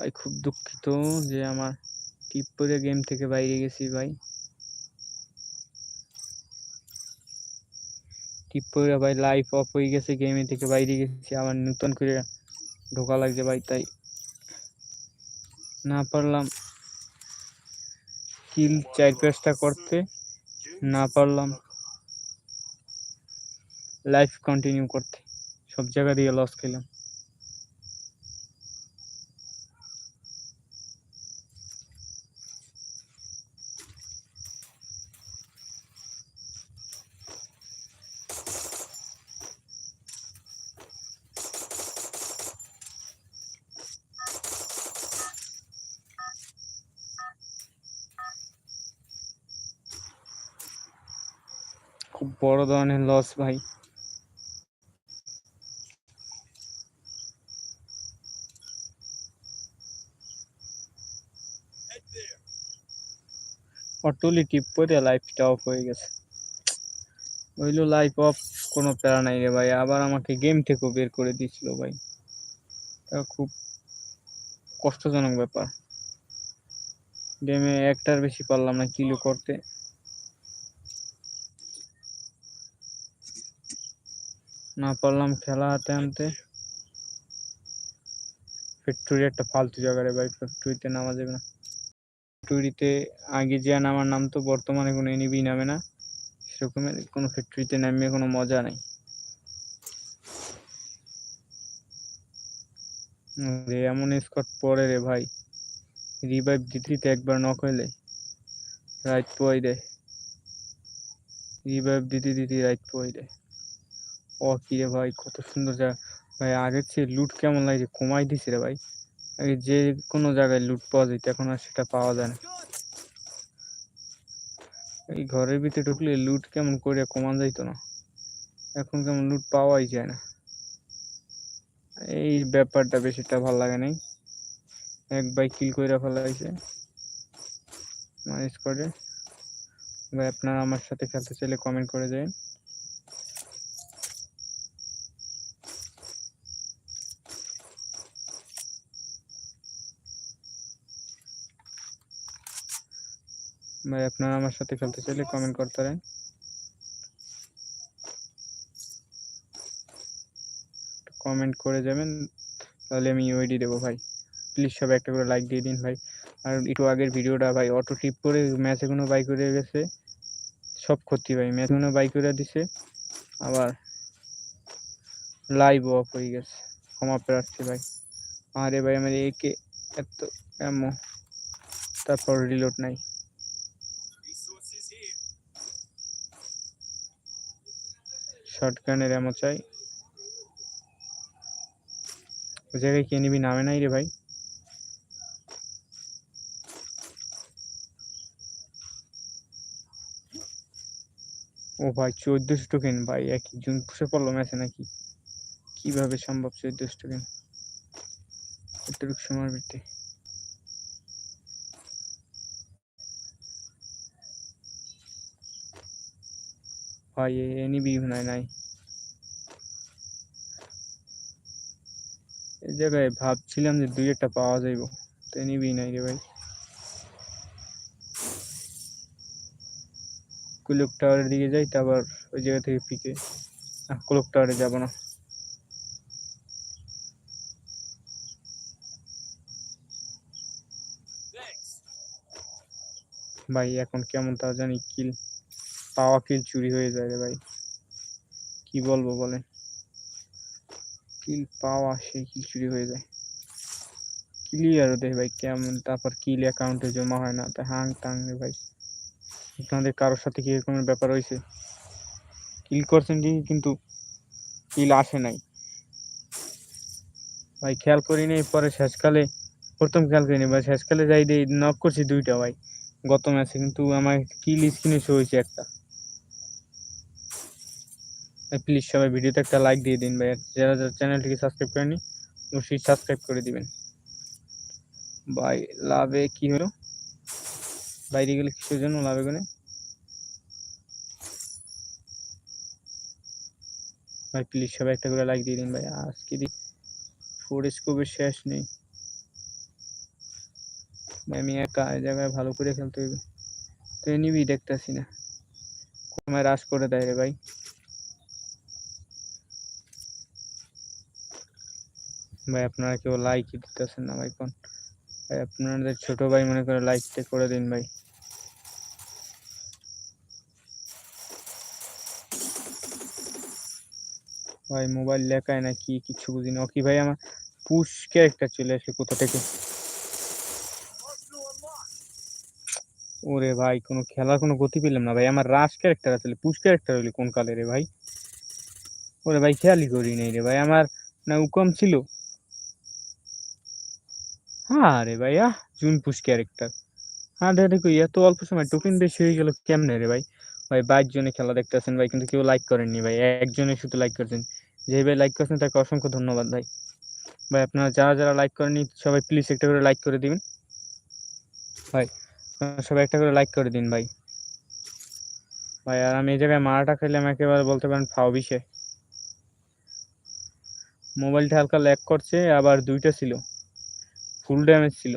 ভাই, খুব দুঃখিত যে আমার টিপ গেম থেকে বাইরে গেছি ভাই। টিপ ভাই লাইফ অফ হয়ে গেছে গেমে থেকে বাইরে গেছি, আবার নতুন করে ঢোকা লাগছে ভাই, তাই না পারলাম কিল চার পাঁচটা করতে, না পারলাম লাইফ কন্টিনিউ করতে, সব জায়গা দিয়ে লস খেলাম। খুব বড় ধরনের লস ভাই। অটোলি টিপ করে লাইফটা অফ হয়ে গেছে। হইল লাইফ অফ কোনো প্যারা নাই রে ভাই, আবার আমাকে গেম থেকেও বের করে দিয়েছিল ভাই। এটা খুব কষ্টজনক ব্যাপার। গেমে একটার বেশি পারলাম না, কিলো করতে। না পারলাম খেলা হাতে আনতে। ফ্যাক্টরি একটা ফালতু জায়গা রে ভাই, ফ্যাক্টরিতে নামা যাবে না। ফ্যাক্টরিতে আগে যে নামার নাম তো বর্তমানে কোনো এনিবি নামে না। সেরকমের কোনো ফ্যাক্টরিতে নামিয়ে কোনো মজা নেই। এমন স্কট পরে রে ভাই। রিভাইভ দিতে দিতে একবার নক হইলে রাইট পোয়াই দেয় রিভাইভ দিতে দিতে রাইট পোয়াই দেয় ও কি রে ভাই, কত সুন্দর জায়গা। ভাই, আগের চেয়ে লুট কেমন লাগছে? কমাই দিছে রে ভাই। আগে যে কোনো জায়গায় লুট পাওয়া যেত এখন আর সেটা পাওয়া যায় না। এই ঘরের ভিতরে ঢুকলে লুট কেমন করে কমান যাইতো না। এখন কেমন লুট পাওয়াই যায় না। এই ব্যাপারটা বেশিটা ভালো লাগে নাই। এক বাই কিল করে ফেলাইছে। মাইস করে ভাই, আপনারা আমার সাথে খেলতে চাইলে কমেন্ট করে দেন। ভাই, আপনারা আমার সাথে খেলতে চাইলে কমেন্ট করতে পারেন। কমেন্ট করে যাবেন, তাহলে আমি ইউআইডি দেবো ভাই। প্লিজ সবাই একটা করে লাইক দিয়ে দিন ভাই। আর একটু আগের ভিডিওটা ভাই অটো টিপ করে ম্যাচে কোনো বাই করে গেছে। সব ক্ষতি ভাই ম্যাচে কোনো বাই করে দিছে। আবার লাইভ অফ হয়ে গেছে। ক্ষমা প্রার্থী ভাই। আরে ভাই, আমার একে এত এমন তারপর রিলোড নাই। শর্টগানের এমন চাই। ওই জায়গায় কে নিবি নামে নাই রে ভাই। ও ভাই, চোদ্দশো টোকেন ভাই, একই জুন পুষে পড়ল ম্যাচে নাকি? কীভাবে সম্ভব চোদ্দশো টোকেন এতটুকু সময়ের ভিত্তি ভাই এনিবি নাই নাই। এই জায়গায় ভাবছিলাম যে দুই একটা পাওয়া যাইব, তো এনিবি নাই রে ভাই। কুলুক টাওয়ারের দিকে যাই তারপর ওই জায়গা থেকে পিকে। কুলুক টাওয়ারে যাব না। ভাই, এখন কেমন তা জানি কিল। পাওয়া কিল চুরি হয়ে যায় রে ভাই। কি বলব বলেন? কিল পাওয়া সেই কিল চুরি হয়ে যায়? ক্লিয়ার দেয় ভাই কেমন, তারপর কিল অ্যাকাউন্টে জমা হয় না, তা হাং টাং রে ভাই। আপনাদের কারোর সাথে কি ব্যাপার হয়েছে? কিল করছেন ঠিকই কিন্তু কিল আসে নাই। ভাই খেয়াল করি নাই, পরে শেষকালে, প্রথম খেয়াল করিনি ভাই শেষকালে যাই দিয়ে নক করছি দুইটা ভাই। গত ম্যাচে কিন্তু আমার কিল স্ক্রিনে শো হয়েছে একটা। প্লিজ সবাই ভিডিওতে একটা লাইক দিয়ে দিন ভাই আর যারা যারা চ্যানেলটিকে সাবস্ক্রাইব করেনি অবশ্যই সাবস্ক্রাইব করে দিবেন। ভাই, লাভে কি হলো? বাইরে গেলে কিসের জন্য লাভে গুনে ভাই প্লিজ সবাই একটা করে লাইক দিয়ে দিন ভাই আজকে দি ফোর স্কোপের শেষ নেই। আমি একা জায়গায় ভালো করে খেলতে হইবে তো এনিবি দেখতেছি না। সময় রাশ করে দেয় রে ভাই। ভাই আপনারা কেউ লাইক দিতেছেন না ভাই কোন ভাই আপনাদের ছোট ভাই মনে করে লাইকটা করে দিন ভাই। ভাই মোবাইল লেখায় না কি কিছু বুঝি না। কি ভাই আমার পুশ ক্যারেক্টার চলে আসে কোথা থেকে? ওরে ভাই কোনো খেলার কোনো গতি পেলাম না ভাই। আমার রাশ ক্যারেক্টার আসলে পুশ ক্যারেক্টার হইলে কোন কালে রে ভাই? ওরে ভাই খেয়ালই করি নাই রে ভাই। আমার না উকম ছিল। হ্যাঁ রে ভাই আহ জুন পুশ ক্যারেক্টার হ্যাঁ দেখো এত অল্প সময় টোকেন বেশি হয়ে গেল কেমনে রে ভাই? ভাই, বাইশ জনে খেলা দেখতেছেন ভাই, কিন্তু কেউ লাইক করেননি ভাই একজনে শুধু লাইক করছেন। যে ভাই লাইক করছেন, তাকে অসংখ্য ধন্যবাদ ভাই। ভাই, আপনারা যারা যারা লাইক করেননি, সবাই প্লিজ একটা করে লাইক করে দিবেন ভাই সবাই একটা করে লাইক করে দিন ভাই। ভাই, আর আমি এই জায়গায় মারাটা খেলাম একেবারে বলতে পারেন ফাও বিশে মোবাইলটা হালকা ল্যাগ করছে, আবার দুইটা ছিল। ফুল ড্যামেজ ছিল।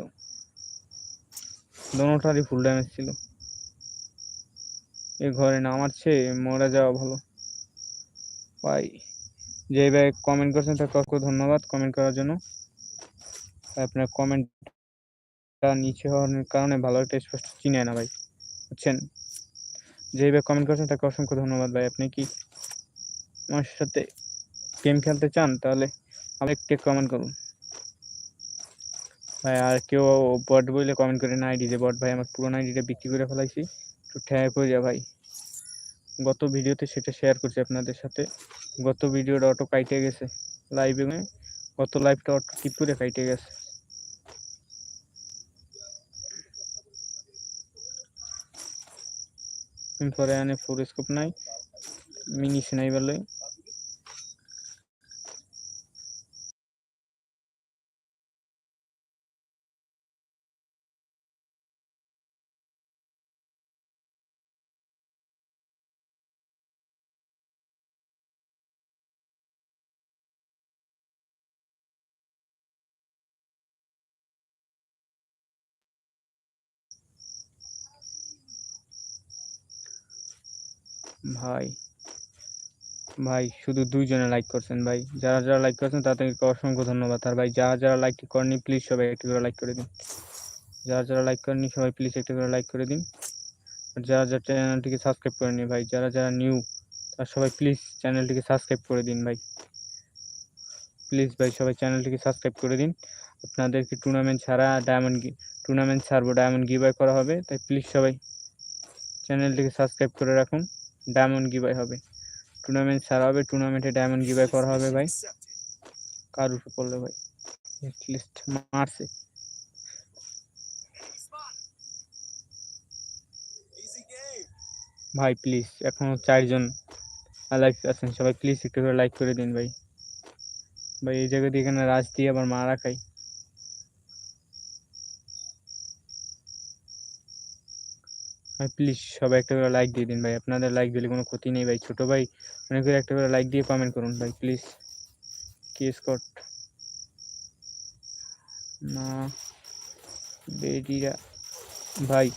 দোনোটারই ফুল ড্যামেজ ছিল। এ ঘরে নামাচ্ছে, মরে যাওয়া ভালো। ভাই, যে ভাই কমেন্ট করছেন তাকে অসংখ্য ধন্যবাদ কমেন্ট করার জন্য। আপনার কমেন্টটা নিচে হওয়ার কারণে ভালো একটা স্পষ্ট চিনে না ভাই, বুঝছেন? যে ভাই কমেন্ট করছেন তাকে অসংখ্য ধন্যবাদ ভাই। আপনি কি আমার সাথে গেম খেলতে চান তাহলে আমাকে একটু কমেন্ট করুন। ভাই, আর কেউ বট বলে কমেন্ট করে না আইডি যে বট ভাই, আমার পুরোনো আইডিটা বিক্রি করে ফেলাইছি। একটু ঠেয়া করে যা ভাই। গত ভিডিওতে সেটা শেয়ার করছি আপনাদের সাথে। গত ভিডিওটা অটো কাইটে গেছে লাইভে গত লাইভটা অটো টিপ করে কাইটে গেছে। পরে আনে ফোর স্কোপ নাই। মিনি স্নাইপার লই। ভাই ভাই, শুধু দুইজনে লাইক করছেন ভাই। যারা যারা লাইক করছেন তাদেরকে অসংখ্য ধন্যবাদ। আর ভাই, যারা যারা লাইক করেনি প্লিজ সবাই একটু করে লাইক করে দিন। যারা যারা লাইক করেনি সবাই প্লিজ একটু করে লাইক করে দিন। আর যারা যারা চ্যানেলটিকে সাবস্ক্রাইব করেনি ভাই, যারা যারা নিউ তারা সবাই প্লিজ চ্যানেলটিকে সাবস্ক্রাইব করে দিন ভাই। প্লিজ ভাই, সবাই চ্যানেলটিকে সাবস্ক্রাইব করে দিন। আপনাদেরকে টুর্নামেন্ট ছাড়া ডায়মন্ড টুর্নামেন্ট ছাড়বো ডায়মন্ড গিভাই করা হবে। তাই প্লিজ সবাই চ্যানেলটিকে সাবস্ক্রাইব করে রাখুন। ডায়মন্ড গিভাই হবে। টুর্নামেন্ট ছাড়া হবে টুর্নামেন্টে ডায়মন্ড গিভাই করা হবে ভাই। কার উপরে পড়ল ভাই? লিস্ট মারছে ভাই প্লিজ এখনও চারজন লাইক আছেন। সবাই প্লিজ একটু করে লাইক করে দিন ভাই। ভাই এই জায়গা দিয়ে এখানে রাজ দিয়ে আবার মারা খাই প্লিজ সবাই একটা করে লাইক দিয়ে দিন ভাই। আপনাদের লাইক দিলে কোনো ক্ষতি নেই ভাই। ছোট ভাই, মনে করে একটা করে লাইক দিয়ে কমেন্ট করুন ভাই প্লিজ কি স্কট না বেডিরা ভাই।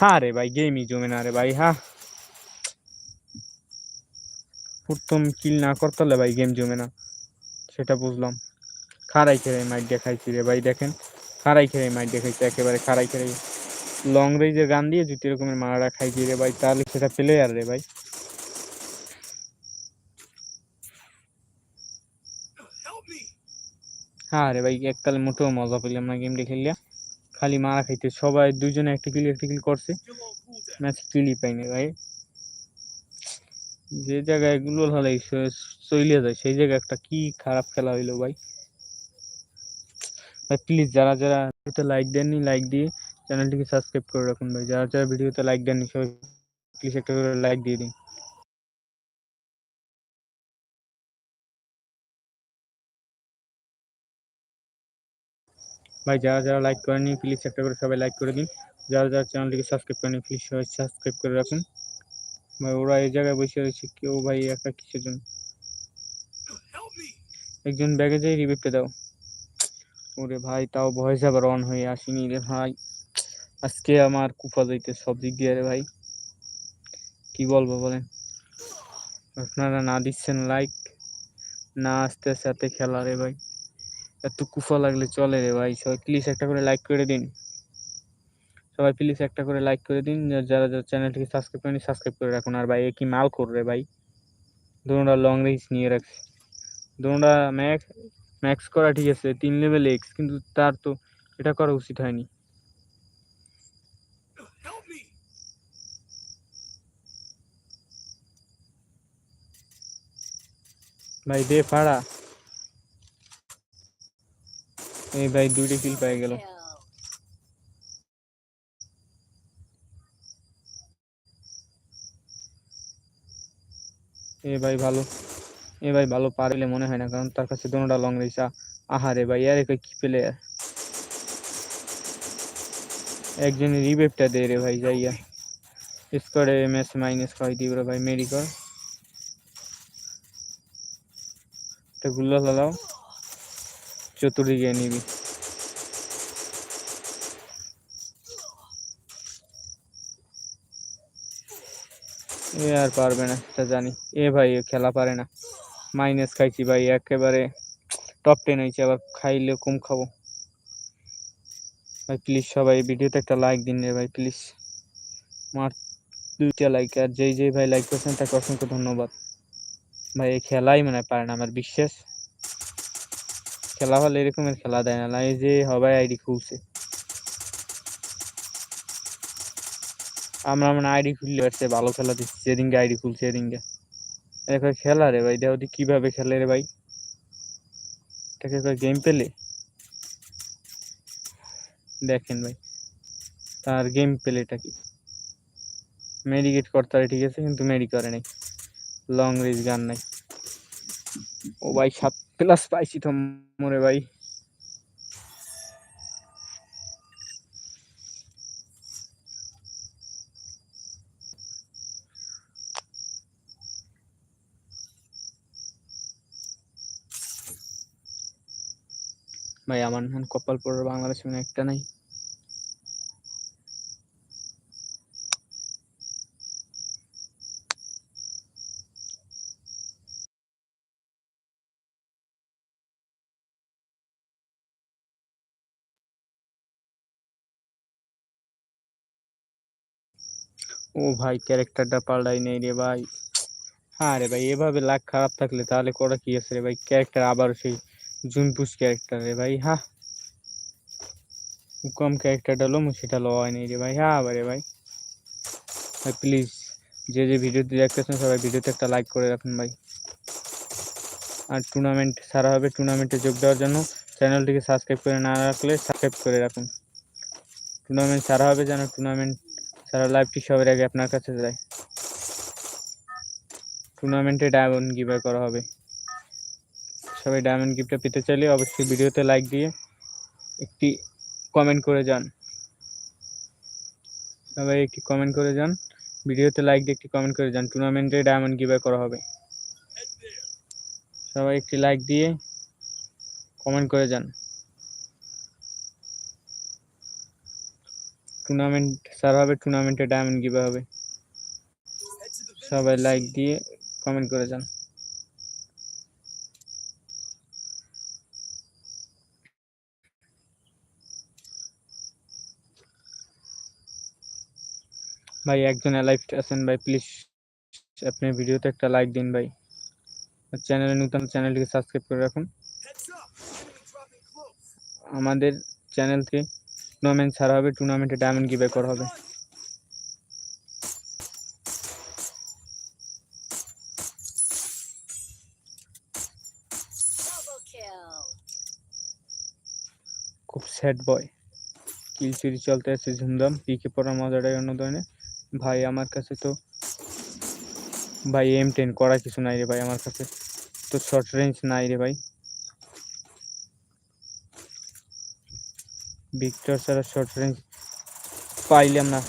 হ্যাঁ রে ভাই গেমই জমে না রে ভাই হ্যাঁ প্রথম কিল না করতে ভাই গেম জমে না। সেটা বুঝলাম। খারাই খেয়ে মাইট দেখাইছি রে ভাই, দেখেন। খারাই খেয়ে মাইট দেখাইছি, একেবারে খারাই খেয়ে লং রেঞ্জের গান দিয়ে যদি এরকমের মারাটা খাইছি রে ভাই, তাহলে সেটা পেলে আর রে ভাই। হ্যাঁ রে ভাই, এককালে মোটেও মজা পেলাম না গেমটা খেললে। খালি মারা খাইতে, সবাই দুজনে একটা কিল একটা কিল করছে। ম্যাচ কিলই পাইনি ভাই। যে জায়গায় এগুলো হলে চলে যায়, সেই জায়গায় একটা কি খারাপ খেলা হইল ভাই। ভাই প্লিজ যারা যারা লাইক দেননি লাইক দিয়ে চ্যানেলটিকে সাবস্ক্রাইব করে রাখুন ভাই। যারা যারা ভিডিওতে লাইক দেননি, সবাই প্লিজ একটা করে লাইক দিয়ে দিন। ভাই, যারা যারা লাইক করেনি প্লিজ একটা করে সবাই লাইক করে দিন। যারা যারা চ্যানেলটিকে সাবস্ক্রাইব করেনি প্লিজ সবাই সাবস্ক্রাইব করে রাখুন। ভাই, ওরা এই জায়গায় বসে রয়েছে, কেউ ভাই একা কিসের জন্য? একজন ব্যাগে যাই রিভিভটা দাও। ওরে ভাই, তাও ভয়েস আবার অন হয়ে আসেনি রে ভাই। আজকে আমার কুফা যাইতে সব দিক দিয়ে রে ভাই। কি বলব বলেন? আপনারা না দিচ্ছেন লাইক না আস্তে সাথে খেলা রে ভাই। এত কুফা লাগলে চলে রে ভাই। সবাই প্লিজ একটা করে লাইক করে দিন। সবাই প্লিজ একটা করে লাইক করে দিন। যারা যারা চ্যানেলটিকে সাবস্ক্রাইব করেনি সাবস্ক্রাইব করে রাখুন। আর ভাই, এ কি মাল করবে ভাই। দুটা লং রেঞ্জ নিয়ে রাখছে। দুটা ম্যাক্স ম্যাক্স করা ঠিক আছে। তিন লেভেল এক্স কিন্তু তার তো এটা করা উচিত হয়নি। ভাই, দে, ফাড়া। এই ভাই, দুইটা কিল পেয়ে গেল। এ ভাই, ভালো। এ ভাই, ভালো পারলে মনে হয় না, কারণ তার কাছে দুটা লং রেঞ্জ আহারে ভাই আরে কি পেলে একজন রিবেপটা দে রে ভাই, যাইয়া। স্কোয়াডে এমএস মাইনাস খাই দিব রে ভাই মেরি কর একটা গুল্লা চালাও চতুর্দিকে নিবি এ আর পারবে না, এটা জানি। এ ভাই খেলা পারে না। মাইনাস খাইছি ভাই, একেবারে টপ টেন হয়েছে আবার খাইলে কম খাব। ভাই প্লিজ সবাই ভিডিওতে একটা লাইক দিন রে ভাই প্লিজ আমার দুইটা লাইক আর যেই যেই ভাই লাইক করছেন, তাকে অসংখ্য ধন্যবাদ। ভাই এই খেলাই মনে পারে না আমার বিশ্বাস। খেলা হলে এরকমের খেলা দেয় না এই যে সবাই আইডি খুলছে। আমরা মানে আইডি খুললে পারছে ভালো খেলা দিচ্ছি, যেদিনকে আইডি খুলছে সেদিনকে। দেখো খেলা রে ভাই দেখো দি কীভাবে খেলে রে ভাই? এটাকে গেম পেলে দেখেন ভাই, তার গেম প্লেটা কি? মেডিকেট করতে পারে, ঠিক আছে, কিন্তু মেডি করে নাই। লং রেঞ্জ গান নাই। ও ভাই সাত প্লাস পাইছি তো মরে ভাই। ভাই, আমার কপাল পড়ার বাংলাদেশ মানে একটা নাই। ও ভাই ক্যারেক্টারটা পাল্টাই নেই রে ভাই। হ্যাঁ রে ভাই, এভাবে লাখ খারাপ থাকলে তাহলে করা কি আছে রে ভাই? ক্যারেক্টার আবার সেই জুনপুস ক্যারেক্টার রে ভাই হ্যাঁ। কম ক্যারেক্টারটা লো সেটা লো হয় নাই রে ভাই হ্যাঁ আবার রে ভাই। ভাই প্লিজ যে যে ভিডিওটি দেখতেছেন সবাই ভিডিওতে একটা লাইক করে রাখুন ভাই। আর টুর্নামেন্ট সারা হবে টুর্নামেন্টে যোগ দেওয়ার জন্য চ্যানেলটিকে সাবস্ক্রাইব করে না রাখলে সাবস্ক্রাইব করে রাখুন। টুর্নামেন্ট সারা হবে যেন টুর্নামেন্ট সারা লাইভটি সবার আগে আপনার কাছে যায়। টুর্নামেন্টে ডায়মন্ড গিভার করা হবে। সবাই ডায়মন্ড গিফটটা পেতে চাইলে অবশ্যই ভিডিওতে লাইক দিয়ে একটি কমেন্ট করে যান। সবাই একটি কমেন্ট করে যান। ভিডিওতে লাইক দিয়ে একটি কমেন্ট করে যান। টুর্নামেন্টে ডায়মন্ড গিভার করা হবে। সবাই একটি লাইক দিয়ে কমেন্ট করে যান। টুর্নামেন্ট সারা হবে টুর্নামেন্টে ডায়মন্ড গিভার হবে। সবাই লাইক দিয়ে কমেন্ট করে যান ভাই একজন লাইভ আছেন ভাই প্লিজ আপনি ভিডিওতে একটা লাইক দিন ভাই। চ্যানেলে নতুন চ্যানেলটিকে সাবস্ক্রাইব করে রাখুন। আমাদের চ্যানেল থেকে টুর্নামেন্ট ছাড়া হবে টুর্নামেন্টে ডায়মন্ড গিভে করা হবে। খুব স্যাড বয় কিল চুরি চলতে আছে ঝুমধাম পিকে পড়ার মজাটাই অন্য ধরনের। ভাই আমার কাছে তো ভাই এম টেন করা কিছু নাই রে ভাই আমার কাছে। তো শর্ট রেঞ্জ নাই রে ভাই। ভিক্টর ছাড়া শর্ট রেঞ্জ পাইলাম না।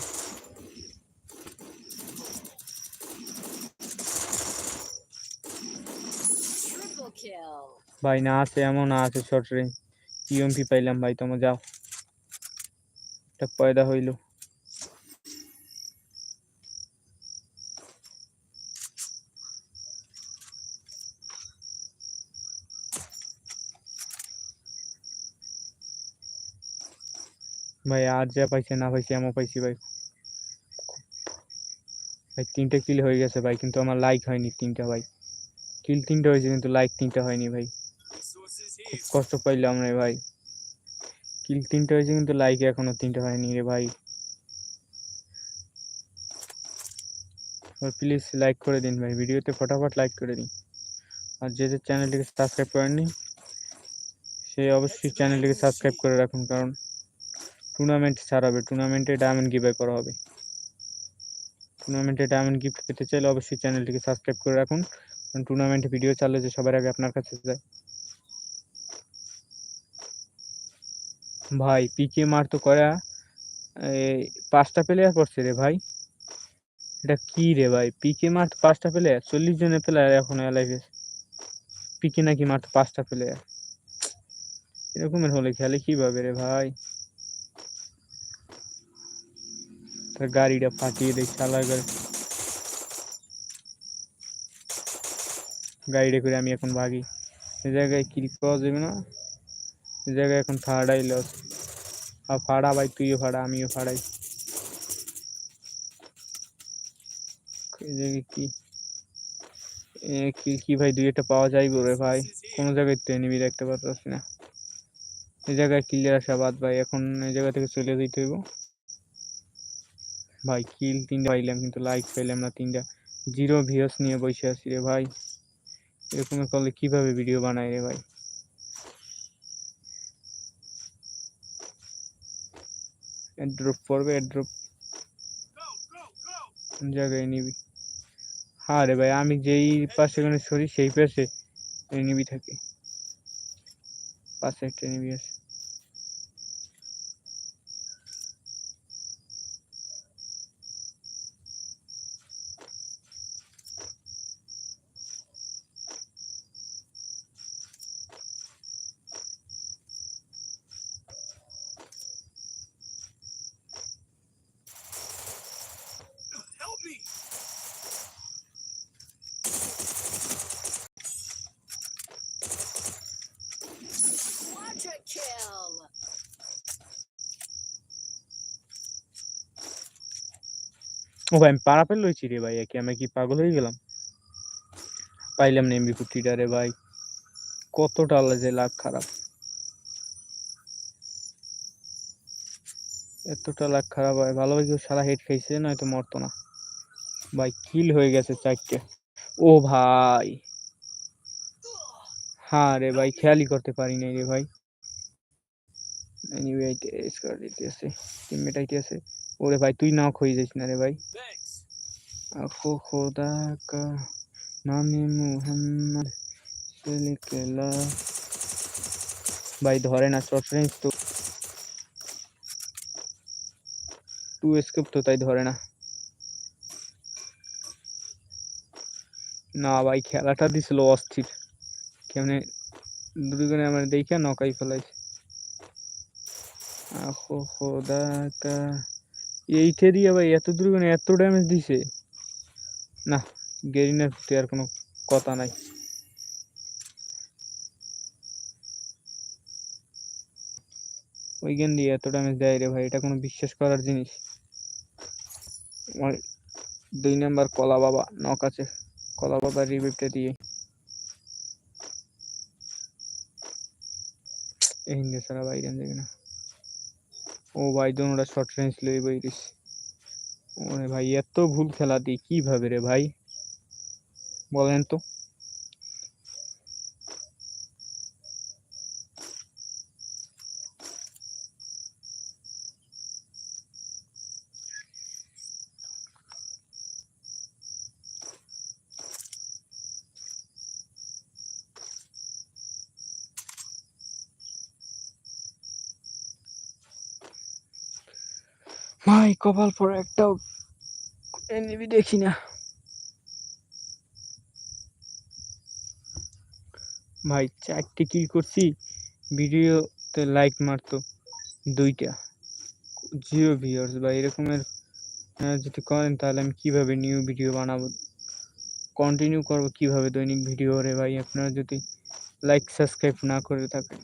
ভাই না আছে এমন না আছে শর্ট রেঞ্জ ইউএমপি পাইলাম ভাই তোমার যাও। এটা পয়দা হইল। ভাই, আর যা পাইছে না পাইছে এমন পাইছি ভাই। ভাই, তিনটে কিল হয়ে গেছে ভাই, কিন্তু আমার লাইক হয়নি তিনটা ভাই। কিল তিনটা হয়েছে, কিন্তু লাইক তিনটা হয়নি ভাই। খুব কষ্ট পাইলাম রে ভাই। কিল তিনটা হয়েছে, কিন্তু লাইক এখনও তিনটা হয়নি রে ভাই। প্লিজ লাইক করে দিন ভাই, ভিডিওতে ফটাফট লাইক করে দিন। আর যে যে চ্যানেলটিকে সাবস্ক্রাইব করেননি, সে অবশ্যই চ্যানেলটিকে সাবস্ক্রাইব করে রাখুন, কারণ টুর্নামেন্ট ছাড়াবে টুর্নামেন্টে ডায়মন্ড গিভে করা হবে। টুর্নামেন্টে ডায়মন্ড গিফট পেতে চাইলে অবশ্যই চ্যানেলটিকে সাবস্ক্রাইব করে রাখুন। কারণ টুর্নামেন্টে ভিডিও চালে যে সবার আগে আপনার কাছে যায়। ভাই পিকে মার তো করা পাঁচটা প্লেয়ার পড়ছে রে ভাই। এটা কি রে ভাই? পিকে মার তো পাঁচটা প্লেয়ার চল্লিশ জনের প্লেয়ার এখন এলাইভে পিকে নাকি মার তো পাঁচটা প্লেয়ার এরকমের হলে খেলে কীভাবে রে ভাই তার গাড়িটা ফাটিয়ে দেয় চালার গাড়ি। গাড়িটা করে আমি এখন ভাগি। এ জায়গায় কিল পাওয়া যাবে না? এ জায়গায় এখন ফাড়াই লস আর ফাড়া ভাই, তুইও ফাড়া, আমিও ফাড়াই। এই জায়গায় কি? কি কি ভাই, দুই একটা পাওয়া যাইব রে ভাই। কোনো জায়গায় তো এনিমি দেখতে পারতাছি না। এই জায়গায় কিলের আসা বাদ ভাই, এখন এই জায়গা থেকে চলে যেতে হইব। ভাই কিল তিনটা পাইলাম কিন্তু লাইক পাইলাম না তিনটা। জিরো ভিউস নিয়ে বসে আছি রে ভাই। এরকম করলে কীভাবে ভিডিও বানাই রে ভাই? ড্রপ পড়বে ড্রপ জায়গায় নিবি? হ্যাঁ রে ভাই, আমি যেই পাশে সরি, সেই পাশে নিবি থাকে। পাশে একটা নিবি আছে। ভাই আমি পাড়া রে ভাই আমি কি পাগল হয়ে গেলাম? পাইলাম না এমবি কুটিটা রে ভাই। কতটা যে লাগ খারাপ। এতটা লাগ খারাপ হয় ভালোভাবে কেউ সারা হেড খাইছে মরতো না। ভাই কিল হয়ে গেছে চারটে। ও ভাই। হ্যাঁ রে ভাই, খেয়ালই করতে পারি নাই রে ভাই। এনিওয়ে আইতেছে। ওরে ভাই, তুই নাও হয়ে যাইস না রে ভাই। খোদা কা নামে মুহাম্মদ সিলকেলা ভাই ধরে না রেঞ্জ তো টু স্কোপ তো তাই ধরে না না ভাই খেলাটা দিছিল অস্থির কেমনে দুজনে আমার দেখে নকাই ফেলাইছে আখো খোদা কা এইটা দিয়ে ভাই এত দূর মানে এত ড্যামেজ দিছে না, গেরিনের প্রতি আর কোনো কথা নাই। ওইখান দিয়ে এত ড্যামেজ দেয় রে ভাই, এটা কোনো বিশ্বাস করার জিনিস। আমার দুই নাম্বার কলা বাবা নক আছে। কলা বাবার রিভিভটা দিয়ে। এই হিন্দে সারা বাইরে যাবে না। ও ভাই, দোনোটা শর্ট রেঞ্জ লই বইরিস ভাই এত ভুল খেলা দিই কীভাবে রে ভাই? বলেন তো। ভাই, কপাল পরে একটাও এনিমি দেখি না। ভাই, চারটে কিল করছি ভিডিও তে লাইক মারতো দুইটা। জিরো ভিউয়ার্স বা এরকমের যদি করেন তাহলে আমি কীভাবে নিউ ভিডিও বানাবো? কন্টিনিউ করব কীভাবে দৈনিক ভিডিও রে ভাই, আপনারা যদি লাইক সাবস্ক্রাইব না করে থাকেন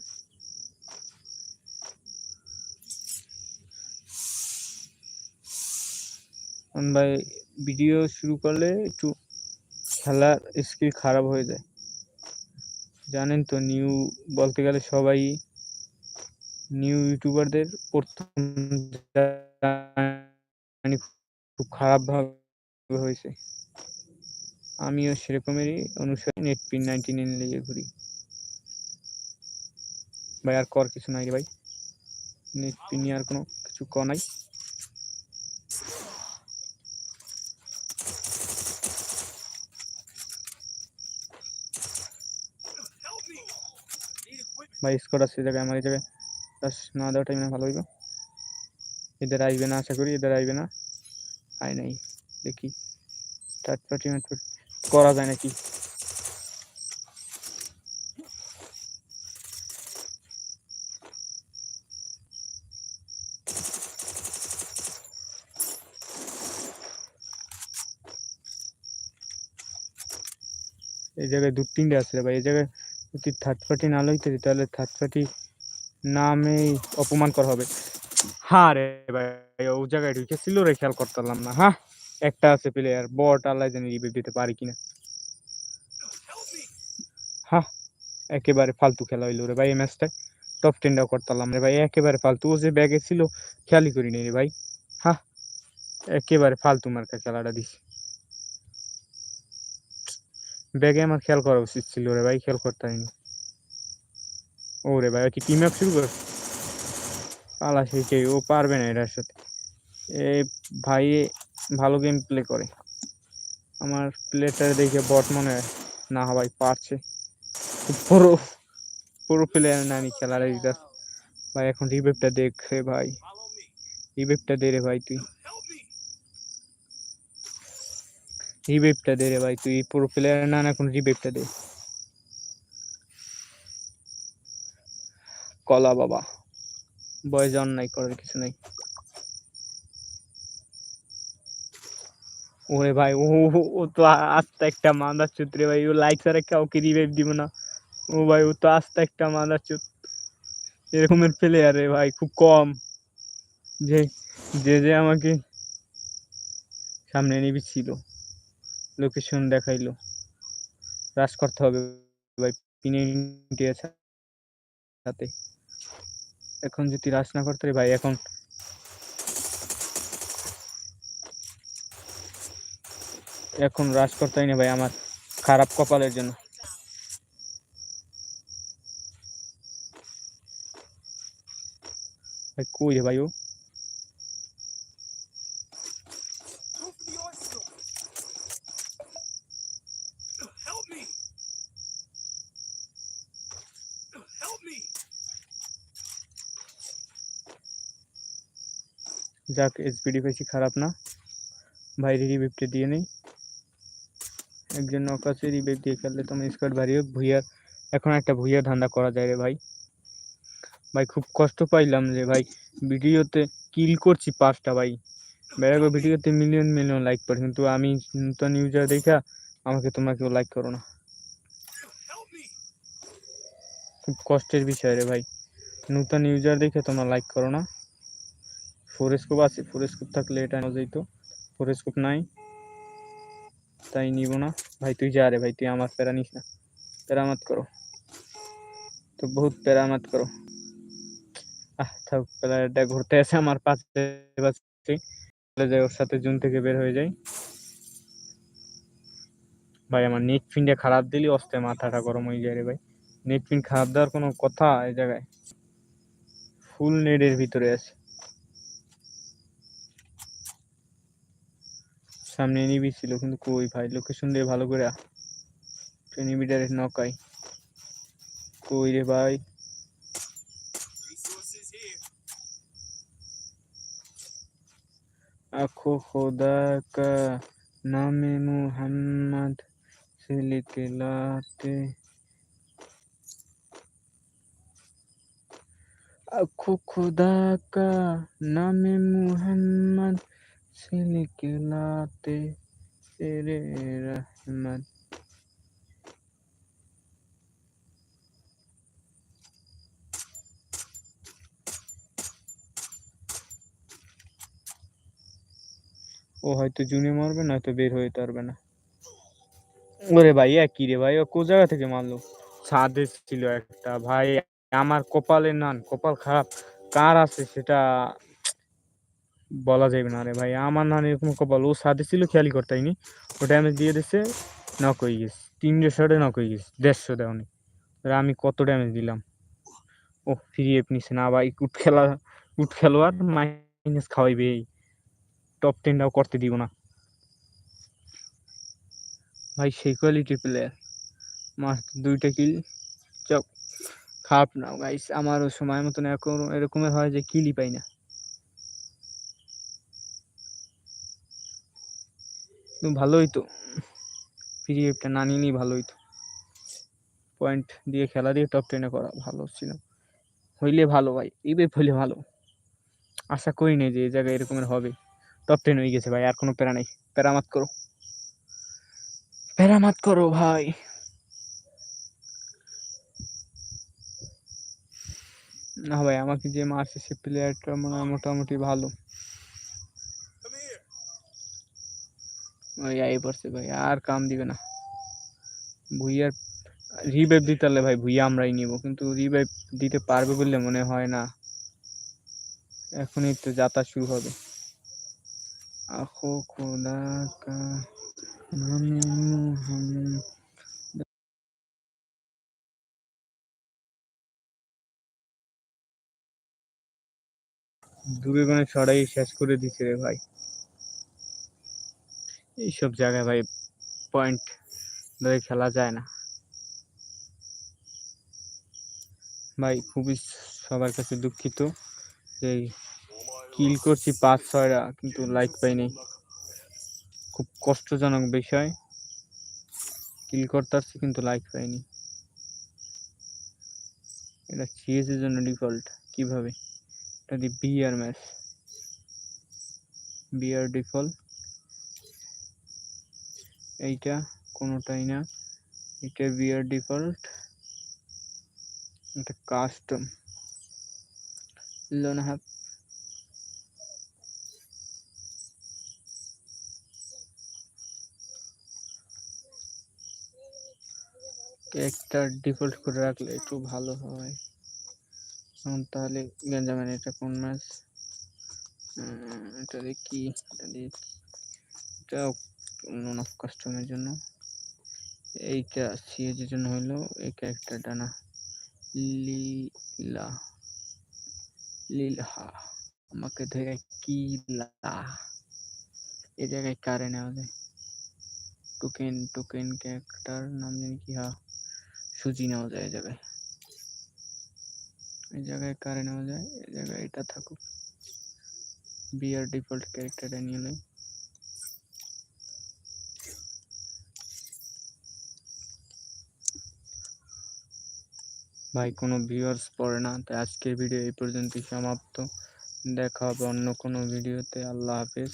ভাই ভিডিও শুরু করলে একটু খেলার স্কিল খারাপ হয়ে যায়। জানেন তো নিউ বলতে গেলে সবাই নিউ ইউটিউবারদের প্রথম খুব খারাপভাবে হয়েছে। আমিও সেরকমেরই অনুসারে নেট পিন নাইনটি নাইন লেগে ঘুরি। ভাই আর কর কিছু নাই রে ভাই। নেট পিন নিয়ে আর কোনো কিছু ক নাই। ভাই স্কোর আছে জায়গায় আমার এই জায়গায় বাস না দেওয়া টাইমে ভালো হইব। এদের আসবে না, আশা করি এদের আসবে না। আয় নাই, দেখি। থার্ড করা যায় নাকি? এই জায়গায় দু তিনটে আছে ভাই, এই জায়গায় যদি থার্ড পার্টি না লইতে তাহলে থার্ড পার্টি নামেই অপমান করা হবে। হ্যাঁ রে ভাই, ও জায়গায় ঢুকেছিল রে, খেয়াল করতে পারলাম না হ্যাঁ? একটা আছে প্লেয়ার বট আল্লাহ জানি রিভিউ দিতে পারি কিনা। হ্যাঁ একেবারে ফালতু খেলা হইল রে ভাই এই ম্যাচটায় টপ টেনটাও করতে পারলাম রে ভাই, একেবারে ফালতু। ও যে ব্যাগে ছিল, খেয়ালই করি নি রে ভাই। হ্যাঁ একেবারে ফালতু মার্কা খেলাটা দিছি। ব্যাগে আমার খেয়াল করা উচিত ছিল রে ভাই, খেয়াল করতে হয়নি ও রে ভাই কি টিম আপ শুরু করে? পালা সেই ও পারবে না এটার সাথে। এ ভাই ভালো গেম প্লে করে। আমার প্লেটার দেখে বট মনে হয়, না ভাই, পারছে। পুরো পুরো প্লেয়ার না আমি খেলার ভাই, এখন রিভেভটা দেখ ভাই। রিভেভটা দে রে ভাই তুই। রিভেভটা দে রে ভাই, তুই পুরো প্লেয়ার না না এখন রিভেভটা দে। কলা বাবা, বয়স অন্যায় করার কিছু নাই। ওরে ভাই, ও- ও তো আস্তে একটা মাদার চুত রে ভাই, ও লাইক ছাড়া কাউকে রিভাইভ দিব না। ও ভাই, ও তো আস্তে একটা মাদার চুত এরকমের প্লেয়ার রে ভাই, খুব কম। যে যে যে আমাকে সামনে নিবি ছিল লোকেশন দেখাইলো। রাশ করতে হবে ভাই, পিনে ইন্ডিয়া সাথে এখন যদি রাশ না করতে ভাই, এখন এখন রাশ করতে হয় না ভাই আমার খারাপ কপালের জন্য। ভাই কই ভাই ও? যাক এসপিডি বেশি খারাপ না। বাইরে রিভিভটা দিয়ে নেই। একজন নকাশে রিভিভ দিয়ে খেললে তোমার স্কোয়াড বাড়িয়ে ভুইয়ার এখন একটা ভুইয়া ধান্দা করা যায় রে ভাই। ভাই, খুব কষ্ট পাইলাম যে ভাই, ভিডিওতে কিল করছি পাঁচটা ভাই। বেড়াগো ভিডিওতে মিলিয়ন মিলিয়ন লাইক পড়ে। কিন্তু আমি নতুন ইউজার দেখা, আমাকে তোমরা কেউ লাইক করো না। খুব কষ্টের বিষয় রে ভাই। নতুন ইউজার দেখে তোমরা লাইক করো না। ফোরেস্কোপ আছে, ফোরেস্কোপ থাকলে এটা নেওয়া যেত ফোরেস্কোপ নাই, তাই নিব না। ভাই, তুই যা রে ভাই, তুই আমার প্যারা নিস না। প্যারামাত করো। তো বহুত প্যারামাত করো। আহ, থাক প্লেয়ারটা ঘুরতে আসে আমার পাশে চলে যায় ওর সাথে জুন থেকে বের হয়ে যায় ভাই, আমার নেট ফিনটা খারাপ দিলি, অস্তে মাথাটা গরম হয়ে যায় রে ভাই। নেট পিন খারাপ দেওয়ার কোনো কথা এই জায়গায়। ফুল নেটের ভিতরে আছে। সামনে এনিবি ছিল কিন্তু কই ভাই লোকেশন দিয়ে ভালো করে এনিবিটারে নকাই কই রে ভাই Resources here. आखो खुदा का नाम मुहम्मद से लिखलाते लाखों खुदा का नाम मोहम्मद সিলকিলাতে তেরে রহমত ও হয়তো জুনে মারবে না হয়তো বের হয়ে পারবে না। ওরে ভাই কি রে ভাই, ও কো জায়গা থেকে মারলো? ছাদে ছিল একটা। ভাই, আমার কপালে নান, কপাল খারাপ। কার আছে সেটা বলা যাবে না। রে ভাই, আমার নান এরকম কপাল, ও ছাদে ছিল, খেয়ালই করতাইনি ও ড্যামেজ দিয়ে দিছে নক হয়ে গেছে। তিনশো শটে নক হয়ে গেছে, দেড়শো দেওয়ানি আমি কত ড্যামেজ দিলাম। ও ফিরিয়ে নিছে না ভাই, উঠ খেলা, উঠ খেলোয়াড় মাইনাস খাওয়াইবে এই। টপ টেনটাও করতে দিব না। ভাই, সেই কোয়ালিটির প্লেয়ার মার, দুইটা কিল চক খারাপ না গাইস আমারও সময় মতন এখন এরকমের হয় যে কিলই পাই না। ভালোই তো। পিরিয়ডটা না নিলেই ভালোই তো। পয়েন্ট দিয়ে খেলা দিয়ে টপ টেনে করা ভালো ছিল। হইলে ভালো ভাই এইবার হইলে ভালো। আশা করি নাই যে এই জায়গায় এরকমের হবে। টপ টেন হয়ে গেছে ভাই, আর কোনো প্যারা নেই। প্যারামাত করো। প্যারামাত করো ভাই। না ভাই, আমাকে যে মারছে সে প্লেয়ারটা মনে মোটামুটি ভালো। আই পড়ছে ভাই, আর কাম দিবে না। ভুইয়ার রিভাইভ দিতে পারলে ভাই ভুইয়া আমরাই নিব, কিন্তু রিভাইভ দিতে পারবে বললে মনে হয় না। এখনই তো যাত্রা শুরু হবে। আখো খোদা দূরে কোনো ছড়াই শেষ করে দিছে রে ভাই। এইসব জায়গায় ভাই পয়েন্ট ধরে খেলা যায় না। ভাই খুবই সবার কাছে দুঃখিত যে কিল করছি পাঁচ ছয়টা কিন্তু লাইক পাইনি। খুব কষ্টজনক বিষয়। কিল করতে পারছি কিন্তু লাইক পাইনি। এটা সিএস এর জন্য ডিফল্ট কীভাবে? এটা the BR match BR default এইটা কোনোটাই না। এটা বিয়ার ডিফল্ট। এটা কাস্টম। লোন হ্যাপ একটা ডিফল্ট করে রাখলে একটু ভালো হয়। এখন তাহলে গেঞ্জামেন এটা কোন ম্যাচ এটা কি? এটা লোন অফ কাস্টমের জন্য। এইটা সিএজ এর জন্য হইল এই ক্যারেক্টারটা না লীলা। লীলহা আমাকে ধরে কি লা? এই জায়গায় কারে নেওয়া যায়? টোকেন টোকেন ক্যারেক্টার নাম জানি কি, হা। সুজি নেওয়া যায় জায়গায়। এই জায়গায় কারে নেওয়া যায়? এই জায়গায় এটা থাকুক। বিআর ডিফল্ট ক্যারেক্টারটা নিয়ে লই ভাই, কোনো ভিউয়ার্স পড়ে না। তাই আজকের ভিডিও এই পর্যন্তই সমাপ্ত। দেখা হবে অন্য কোনো ভিডিওতে আল্লাহ হাফেজ।